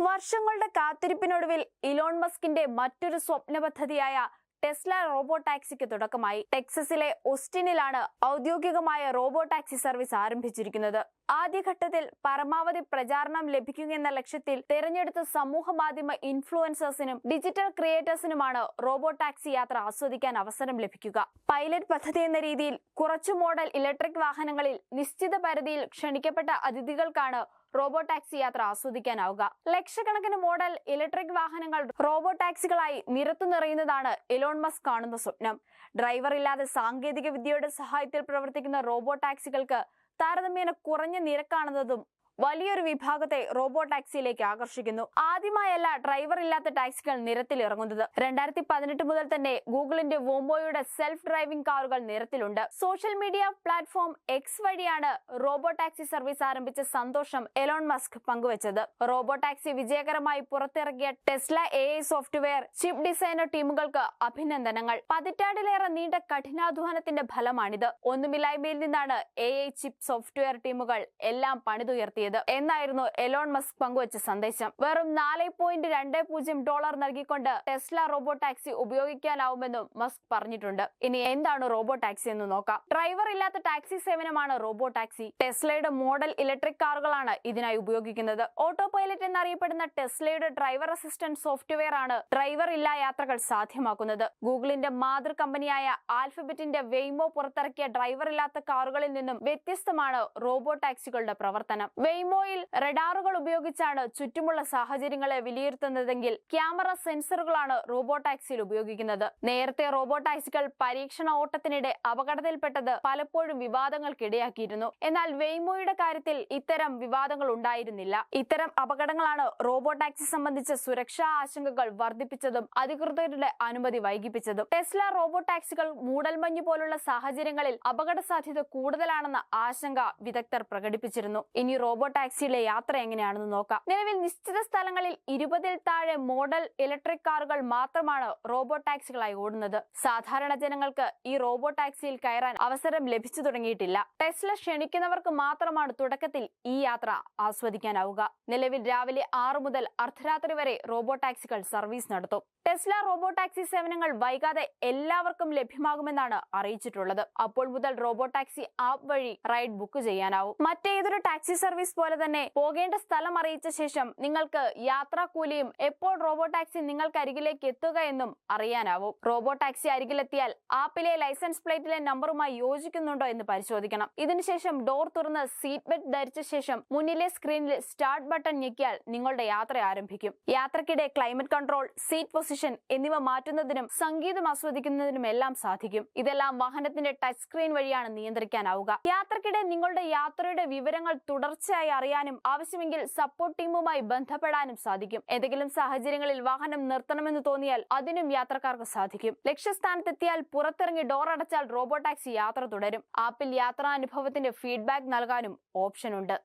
വർഷങ്ങളുടെ കാത്തിരിപ്പിനൊടുവിൽ ഇലോൺ മസ്കിന്റെ മറ്റൊരു സ്വപ്ന പദ്ധതിയായ ടെസ്ല റോബോ ടാക്സിക്ക് തുടക്കമായി. ടെക്സസിലെ ഒസ്റ്റിനിലാണ് ഔദ്യോഗികമായ റോബോ ടാക്സി സർവീസ് ആരംഭിച്ചിരിക്കുന്നത്. ആദ്യഘട്ടത്തിൽ പരമാവധി പ്രചാരണം ലഭിക്കുകയെന്ന ലക്ഷ്യത്തിൽ തിരഞ്ഞെടുത്ത സമൂഹ മാധ്യമ ഇൻഫ്ലുവൻസേഴ്സിനും ഡിജിറ്റൽ ക്രിയേറ്റേഴ്സിനുമാണ് റോബോ ടാക്സി യാത്ര ആസ്വദിക്കാൻ അവസരം ലഭിക്കുക. പൈലറ്റ് പദ്ധതി എന്ന രീതിയിൽ കുറച്ചു മോഡൽ ഇലക്ട്രിക് വാഹനങ്ങളിൽ നിശ്ചിത പരിധിയിൽ ക്ഷണിക്കപ്പെട്ട അതിഥികൾക്കാണ് റോബോ ടാക്സി യാത്ര ആസ്വദിക്കാനാവുക. ലക്ഷക്കണക്കിന് മോഡൽ ഇലക്ട്രിക് വാഹനങ്ങൾ റോബോ ടാക്സികളായി നിരത്തു നിറയുന്നതാണ് എലോൺ മസ്ക് കാണുന്ന സ്വപ്നം. ഡ്രൈവർ ഇല്ലാതെ സാങ്കേതിക വിദ്യയുടെ സഹായത്തിൽ പ്രവർത്തിക്കുന്ന റോബോ ടാക്സികൾക്ക് താരതമ്യേന കുറഞ്ഞ നിരക്കാണെന്നതും വലിയൊരു വിഭാഗത്തെ റോബോ ടാക്സിയിലേക്ക് ആകർഷിക്കുന്നു. ആദ്യമായല്ല ഡ്രൈവർ ഇല്ലാത്ത ടാക്സികൾ നിരത്തിൽ ഇറങ്ങുന്നത്. രണ്ടായിരത്തി പതിനെട്ട് മുതൽ തന്നെ ഗൂഗിളിന്റെ വോംബോയുടെ സെൽഫ് ഡ്രൈവിംഗ് കാറുകൾ നിരത്തിലുണ്ട്. സോഷ്യൽ മീഡിയ പ്ലാറ്റ്ഫോം എക്സ് വഴിയാണ് റോബോ ടാക്സി സർവീസ് ആരംഭിച്ച സന്തോഷം എലോൺ മസ്ക് പങ്കുവച്ചത്. റോബോ ടാക്സി വിജയകരമായി പുറത്തിറക്കിയ Tesla A software chip designer ടീമുകൾക്ക് അഭിനന്ദനങ്ങൾ. പതിറ്റാണ്ടിലേറെ നീണ്ട കഠിനാധ്വാനത്തിന്റെ ഫലമാണിത്. ഒന്നുമില്ലായ്മയിൽ നിന്നാണ് എ ചിപ്പ് സോഫ്റ്റ്വെയർ ടീമുകൾ എല്ലാം പണിതുയർത്തിയത്. എന്നായിരുന്നു എലോൺ മസ്ക് പങ്കുവച്ച സന്ദേശം. വെറും നാല് പോയിന്റ് രണ്ട് പൂജ്യം ഡോളർ നൽകിക്കൊണ്ട് ടെസ്ല റോബോ ടാക്സി ഉപയോഗിക്കാനാവുമെന്നും മസ്ക് പറഞ്ഞിട്ടുണ്ട്. ഇനി എന്താണ് റോബോ ടാക്സി എന്ന് നോക്കാം. ഡ്രൈവർ ഇല്ലാത്ത ടാക്സി സേവനമാണ് റോബോ ടാക്സി. ടെസ്ലയുടെ മോഡൽ ഇലക്ട്രിക് കാറുകളാണ് ഇതിനായി ഉപയോഗിക്കുന്നത്. ഓട്ടോ പൈലറ്റ് എന്നറിയപ്പെടുന്ന ടെസ്ലയുടെ ഡ്രൈവർ അസിസ്റ്റന്റ് സോഫ്റ്റ്വെയർ ആണ് ഡ്രൈവർ ഇല്ലാ യാത്രകൾ സാധ്യമാക്കുന്നത്. ഗൂഗിളിന്റെ മാതൃ കമ്പനിയായ ആൽഫബറ്റിന്റെ വെയ്മോ പുറത്തിറക്കിയ ഡ്രൈവർ ഇല്ലാത്ത കാറുകളിൽ നിന്നും വ്യത്യസ്തമാണ് റോബോ ടാക്സികളുടെ പ്രവർത്തനം. വെയ്മോയിൽ റഡാറുകൾ ഉപയോഗിച്ചാണ് ചുറ്റുമുള്ള സാഹചര്യങ്ങളെ വിലയിരുത്തുന്നതെങ്കിൽ ക്യാമറ സെൻസറുകളാണ് റോബോടാക്സിയിൽ ഉപയോഗിക്കുന്നത്. നേരത്തെ റോബോടാക്സികൾ പരീക്ഷണ ഓട്ടത്തിനിടെ അപകടത്തിൽപ്പെട്ടത് പലപ്പോഴും വിവാദങ്ങൾക്കിടയാക്കിയിരുന്നു. എന്നാൽ വെയ്മോയുടെ കാര്യത്തിൽ ഇത്തരം വിവാദങ്ങൾ ഉണ്ടായിരുന്നില്ല. ഇത്തരം അപകടങ്ങളാണ് റോബോടാക്സി സംബന്ധിച്ച സുരക്ഷാ ആശങ്കകൾ വർദ്ധിപ്പിച്ചതും അധികൃതരുടെ അനുമതി വൈകിപ്പിച്ചതും. ടെസ്ല റോബോടാക്സികൾ മൂടൽമഞ്ഞു പോലുള്ള സാഹചര്യങ്ങളിൽ അപകട സാധ്യത കൂടുതലാണെന്ന ആശങ്ക വിദഗ്ധർ പ്രകടിപ്പിച്ചിരുന്നു. ഇനി റോബോ ടാക്സിയിലെ യാത്ര എങ്ങനെയാണെന്ന് നോക്കാം. നിലവിൽ നിശ്ചിത സ്ഥലങ്ങളിൽ ഇരുപതിൽ താഴെ മോഡൽ ഇലക്ട്രിക് കാറുകൾ മാത്രമാണ് റോബോ ടാക്സികളായി ഓടുന്നത്. സാധാരണ ജനങ്ങൾക്ക് ഈ റോബോ ടാക്സിയിൽ കയറാൻ അവസരം ലഭിച്ചു തുടങ്ങിയിട്ടില്ല. ടെസ്ല ക്ഷണിക്കുന്നവർക്ക് മാത്രമാണ് തുടക്കത്തിൽ ഈ യാത്ര ആസ്വദിക്കാനാവുക. നിലവിൽ രാവിലെ ആറു മുതൽ അർദ്ധരാത്രി വരെ റോബോ ടാക്സികൾ സർവീസ് നടത്തും. ടെസ്ല റോബോ ടാക്സി സേവനങ്ങൾ വൈകാതെ എല്ലാവർക്കും ലഭ്യമാകുമെന്നാണ് അറിയിച്ചിട്ടുള്ളത്. അപ്പോൾ മുതൽ റോബോടാക്സി ആപ്പ് വഴി റൈഡ് ബുക്ക് ചെയ്യാനാവും. മറ്റേതൊരു ടാക്സി സർവീസ് പോലെ തന്നെ പോകേണ്ട സ്ഥലം അറിയിച്ച ശേഷം നിങ്ങൾക്ക് യാത്രാ കൂലിയും എപ്പോൾ റോബോടാക്സി നിങ്ങൾക്ക് അരികിലേക്ക് എത്തുക എന്നും അറിയാനാവും. റോബോടാക്സി അരികിലെത്തിയാൽ ആപ്പിലെ ലൈസൻസ് പ്ലേറ്റിലെ നമ്പറുമായി യോജിക്കുന്നുണ്ടോ എന്ന് പരിശോധിക്കണം. ഇതിനുശേഷം ഡോർ തുറന്ന് സീറ്റ് ബെൽറ്റ് ധരിച്ച ശേഷം മുന്നിലെ സ്ക്രീനിൽ സ്റ്റാർട്ട് ബട്ടൺ ഞെക്കിയാൽ നിങ്ങളുടെ യാത്ര ആരംഭിക്കും. യാത്രക്കിടെ ക്ലൈമറ്റ് കൺട്രോൾ സീറ്റ് പൊസിഷൻ എന്നിവ മാറ്റുന്നതിനും സംഗീതം ആസ്വദിക്കുന്നതിനും എല്ലാം സാധിക്കും. ഇതെല്ലാം വാഹനത്തിന്റെ ടച്ച് സ്ക്രീൻ വഴിയാണ് നിയന്ത്രിക്കാനാവുക. യാത്രക്കിടെ നിങ്ങളുടെ യാത്രയുടെ വിവരങ്ങൾ തുടർച്ചയായി അറിയാനും ആവശ്യമെങ്കിൽ സപ്പോർട്ട് ടീമുമായി ബന്ധപ്പെടാനും സാധിക്കും. ഏതെങ്കിലും സാഹചര്യങ്ങളിൽ വാഹനം നിർത്തണമെന്ന് തോന്നിയാൽ അതിനും യാത്രക്കാർക്ക് സാധിക്കും. ലക്ഷ്യസ്ഥാനത്തെത്തിയാൽ പുറത്തിറങ്ങി ഡോർ അടച്ചാൽ റോബോ ടാക്സി യാത്ര തുടരും. ആപ്പിൽ യാത്രാനുഭവത്തിന്റെ ഫീഡ്ബാക്ക് നൽകാനും ഓപ്ഷൻ ഉണ്ട്.